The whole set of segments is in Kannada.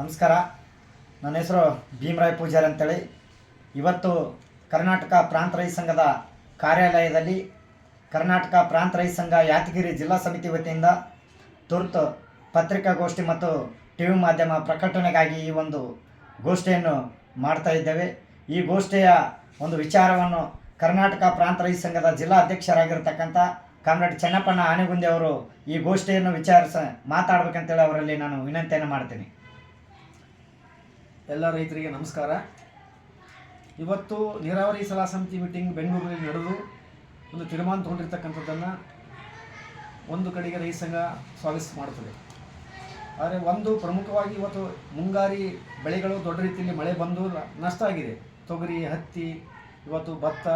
ನಮಸ್ಕಾರ. ನನ್ನ ಹೆಸರು ಭೀಮರಾಯ್ ಪೂಜಾರಿ ಅಂತೇಳಿ. ಇವತ್ತು ಕರ್ನಾಟಕ ಪ್ರಾಂತ ರೈತ ಸಂಘದ ಕಾರ್ಯಾಲಯದಲ್ಲಿ ಕರ್ನಾಟಕ ಪ್ರಾಂತ ರೈತ ಸಂಘ ಯಾದಗಿರಿ ಜಿಲ್ಲಾ ಸಮಿತಿ ವತಿಯಿಂದ ತುರ್ತು ಪತ್ರಿಕಾಗೋಷ್ಠಿ ಮತ್ತು ಟಿ ವಿ ಮಾಧ್ಯಮ ಪ್ರಕಟಣೆಗಾಗಿ ಈ ಒಂದು ಗೋಷ್ಠಿಯನ್ನು ಮಾಡ್ತಾ ಇದ್ದೇವೆ. ಈ ಗೋಷ್ಠಿಯ ಒಂದು ವಿಚಾರವನ್ನು ಕರ್ನಾಟಕ ಪ್ರಾಂತ ರೈತ ಸಂಘದ ಜಿಲ್ಲಾ ಅಧ್ಯಕ್ಷರಾಗಿರ್ತಕ್ಕಂಥ ಕಾಮ್ರೇಡ್ ಚೆನ್ನಪ್ಪಣ್ಣ ಆನೆಗುಂದಿ ಅವರು ಈ ಗೋಷ್ಠಿಯನ್ನು ವಿಚಾರಿಸ ಮಾತಾಡ್ಬೇಕಂತೇಳಿ ಅವರಲ್ಲಿ ನಾನು ವಿನಂತಿಯನ್ನು ಮಾಡ್ತೀನಿ. ಎಲ್ಲ ರೈತರಿಗೆ ನಮಸ್ಕಾರ. ಇವತ್ತು ನೀರಾವರಿ ಸಲಹಾ ಸಮಿತಿ ಮೀಟಿಂಗ್ ಬೆಂಗಳೂರಿನಲ್ಲಿ ನಡೆದು ಒಂದು ತೀರ್ಮಾನ ತಗೊಂಡಿರ್ತಕ್ಕಂಥದ್ದನ್ನು ಒಂದು ಕಡೆಗೆ ರೈತ ಸಂಘ ಸ್ವಾಗತ ಮಾಡುತ್ತದೆ. ಆದರೆ ಒಂದು ಪ್ರಮುಖವಾಗಿ ಇವತ್ತು ಮುಂಗಾರಿ ಬೆಳೆಗಳು ದೊಡ್ಡ ರೀತಿಯಲ್ಲಿ ಮಳೆ ಬಂದು ನಷ್ಟ ಆಗಿದೆ. ತೊಗರಿ, ಹತ್ತಿ, ಇವತ್ತು ಭತ್ತ,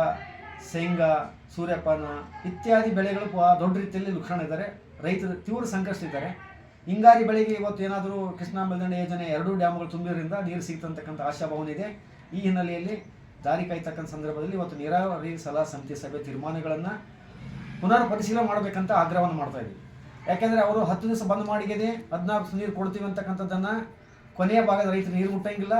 ಶೇಂಗಾ, ಸೂರ್ಯಪಾನ ಇತ್ಯಾದಿ ಬೆಳೆಗಳು ದೊಡ್ಡ ರೀತಿಯಲ್ಲಿ ಲುಕ್ಷಣ ಇದ್ದಾರೆ. ರೈತರು ತೀವ್ರ ಸಂಕಷ್ಟ ಇದ್ದಾರೆ ಹಿಂಗಾರಿ ಬೆಳೆಗೆ ಇವತ್ತು ಏನಾದರೂ ಕೃಷ್ಣಾ ಮೇಲ್ದಂಡೆ ಯೋಜನೆ ಎರಡೂ ಡ್ಯಾಮ್ಗಳು ತುಂಬಿರೋದ್ರಿಂದ ನೀರು ಸಿಗ್ತಂತಕ್ಕಂಥ ಆಶಾಭಾವನೆ ಇದೆ. ಈ ಹಿನ್ನೆಲೆಯಲ್ಲಿ ದಾರಿ ಕಾಯ್ತಕ್ಕಂಥ ಸಂದರ್ಭದಲ್ಲಿ ಇವತ್ತು ನೀರಾವರಿ ಸಲಹಾ ಸಮಿತಿ ಸಭೆ ತೀರ್ಮಾನಗಳನ್ನು ಪುನರ್ ಪರಿಶೀಲನೆ ಮಾಡಬೇಕಂತ ಆಗ್ರಹವನ್ನು ಮಾಡ್ತಾ ಇದ್ದೀವಿ. ಯಾಕೆಂದರೆ ಅವರು ಹತ್ತು ದಿವಸ ಬಂದ್ ಮಾಡಿಗಿದೆ ಹದಿನಾಲ್ಕು ನೀರು ಕೊಡ್ತೀವಿ ಅಂತಕ್ಕಂಥದ್ದನ್ನು ಕೊನೆಯ ಭಾಗದ ರೈತರು ನೀರು ಮುಟ್ಟಂಗಿಲ್ಲ.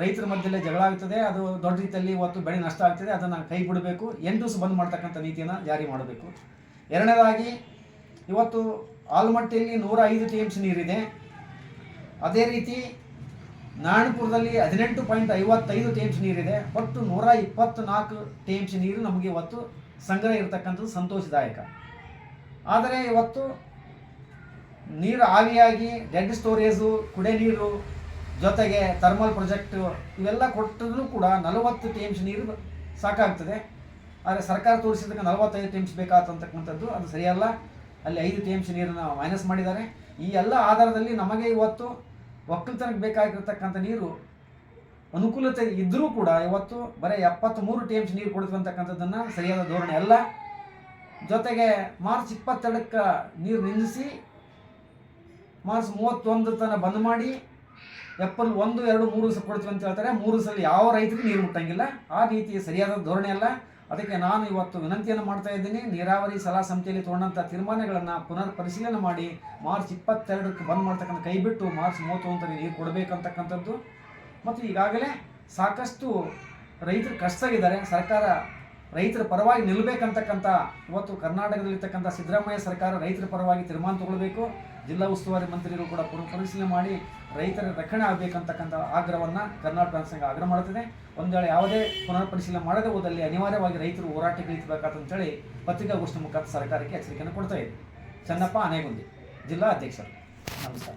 ರೈತರ ಮಧ್ಯದಲ್ಲೇ ಜಗಳ ಆಗ್ತದೆ. ಅದು ದೊಡ್ಡ ರೀತಿಯಲ್ಲಿ ಇವತ್ತು ಬೆಳೆ ನಷ್ಟ ಆಗ್ತದೆ. ಅದನ್ನು ಕೈ ಬಿಡಬೇಕು. ಎಂಟು ದಿವಸ ಬಂದ್ ಮಾಡ್ತಕ್ಕಂಥ ನೀತಿಯನ್ನು ಜಾರಿ ಮಾಡಬೇಕು. ಎರಡನೇದಾಗಿ ಇವತ್ತು ಆಲ್ಮಟ್ಟಿಯಲ್ಲಿ ನೂರ ಐದು ಟಿ ಎಂ ನೀರಿದೆ. ಅದೇ ರೀತಿ ನಾರಾಯಣಪುರದಲ್ಲಿ ಹದಿನೆಂಟು ಪಾಯಿಂಟ್ ಐವತ್ತೈದು ಟಿ ಎಂ ನೀರಿದೆ. ಒಟ್ಟು ನೂರ ಇಪ್ಪತ್ತ್ನಾಲ್ಕು ಟಿ ಎಂ ಸಿ ನೀರು ನಮಗೆ ಇವತ್ತು ಸಂಗ್ರಹ ಇರತಕ್ಕಂಥದ್ದು ಸಂತೋಷದಾಯಕ. ಆದರೆ ಇವತ್ತು ನೀರು ಆವಿಯಾಗಿ ಡೆಡ್ ಸ್ಟೋರೇಜು ಕುಡೆ ನೀರು ಜೊತೆಗೆ ಥರ್ಮಲ್ ಪ್ರಾಜೆಕ್ಟ್ ಇವೆಲ್ಲ ಕೊಟ್ಟರೂ ಕೂಡ ನಲವತ್ತು ಟಿ ಎಂ ನೀರು ಸಾಕಾಗ್ತದೆ. ಆದರೆ ಸರ್ಕಾರ ತೋರಿಸಿದ್ದಕ್ಕೆ ನಲವತ್ತೈದು ಟಿ ಎಂ ಸಿ ಅದು ಸರಿಯಲ್ಲ. ಅಲ್ಲಿ ಐದು ಟಿ ಎಂ ನೀರನ್ನು ಮೈನಸ್ ಮಾಡಿದ್ದಾರೆ. ಈ ಎಲ್ಲ ಆಧಾರದಲ್ಲಿ ನಮಗೆ ಇವತ್ತು ಒಕ್ಕಲತನಕ್ಕೆ ಬೇಕಾಗಿರ್ತಕ್ಕಂಥ ನೀರು ಅನುಕೂಲತೆ ಇದ್ದರೂ ಕೂಡ ಇವತ್ತು ಬರೀ ಎಪ್ಪತ್ತ್ಮೂರು ಟಿ ಎಂ ಸಿ ನೀರು ಕೊಡ್ತಕ್ಕಂಥದ್ದನ್ನು ಸರಿಯಾದ ಧೋರಣೆ ಅಲ್ಲ. ಜೊತೆಗೆ ಮಾರ್ಚ್ ಇಪ್ಪತ್ತೆರಡಕ್ಕೆ ನೀರು ನಿಲ್ಲಿಸಿ ಮಾರ್ಚ್ ಮೂವತ್ತೊಂದು ತನಕ ಬಂದ್ ಮಾಡಿ ಎಪ್ಪಲ್ ಒಂದು, ಎರಡು, ಮೂರು ದಿವಸ ಕೊಡ್ತೀವಿ ಅಂತ ಹೇಳ್ತಾರೆ. ಮೂರು ದಿವಸದಲ್ಲಿ ಯಾವ ರೈತರಿಗೂ ನೀರು ಮುಟ್ಟಂಗಿಲ್ಲ. ಆ ರೀತಿ ಸರಿಯಾದ ಧೋರಣೆ ಅಲ್ಲ. ಅದಕ್ಕೆ ನಾನು ಇವತ್ತು ವಿನಂತಿಯನ್ನು ಮಾಡ್ತಾ ಇದ್ದೀನಿ. ನೀರಾವರಿ ಸಲಹಾ ಸಮಿತಿಯಲ್ಲಿ ತೊಗೊಂಡಂಥ ತೀರ್ಮಾನಗಳನ್ನು ಪುನರ್ ಪರಿಶೀಲನೆ ಮಾಡಿ ಮಾರ್ಚ್ ಇಪ್ಪತ್ತೆರಡಕ್ಕೆ ಬಂದ್ ಮಾಡ್ತಕ್ಕಂಥ ಕೈ ಬಿಟ್ಟು ಮಾರ್ಚ್ ಮೂವತ್ತೊಂದು ತನಕ ನೀರು ಕೊಡಬೇಕಂತಕ್ಕಂಥದ್ದು. ಮತ್ತು ಈಗಾಗಲೇ ಸಾಕಷ್ಟು ರೈತರು ಕಷ್ಟಾಗಿದ್ದಾರೆ ಸರ್ಕಾರ ರೈತರ ಪರವಾಗಿ ನಿಲ್ಲಬೇಕಂತಕ್ಕಂಥ ಇವತ್ತು ಕರ್ನಾಟಕದಲ್ಲಿರ್ತಕ್ಕಂಥ ಸಿದ್ದರಾಮಯ್ಯ ಸರ್ಕಾರ ರೈತರ ಪರವಾಗಿ ತೀರ್ಮಾನ ತಗೊಳ್ಬೇಕು. ಜಿಲ್ಲಾ ಉಸ್ತುವಾರಿ ಮಂತ್ರಿಗಳು ಕೂಡ ಪರಿಶೀಲನೆ ಮಾಡಿ ರೈತರ ರಕ್ಷಣೆ ಆಗಬೇಕಂತಕ್ಕಂಥ ಆಗ್ರಹವನ್ನು ಕರ್ನಾಟಕ ಬ್ಯಾಂಕ್ ಸಂಘ ಆಗ್ರಹ ಮಾಡುತ್ತದೆ. ಒಂದು ವೇಳೆ ಯಾವುದೇ ಪುನರ್ ಪರಿಶೀಲನೆ ಮಾಡದೇ ಹೋದಲ್ಲಿ ಅನಿವಾರ್ಯವಾಗಿ ರೈತರು ಇಳಿಸಬೇಕಾತಂತೇಳಿ ಪತ್ರಿಕಾಗೋಷ್ಠಿ ಮುಖಾಂತರ ಸರ್ಕಾರಕ್ಕೆ ಎಚ್ಚರಿಕೆಯನ್ನು ಕೊಡ್ತಾ ಇದೆ ಚೆನ್ನಪ್ಪ ಆನೆಗುಂದಿ, ಜಿಲ್ಲಾ ಅಧ್ಯಕ್ಷರು. ನಮಸ್ಕಾರ.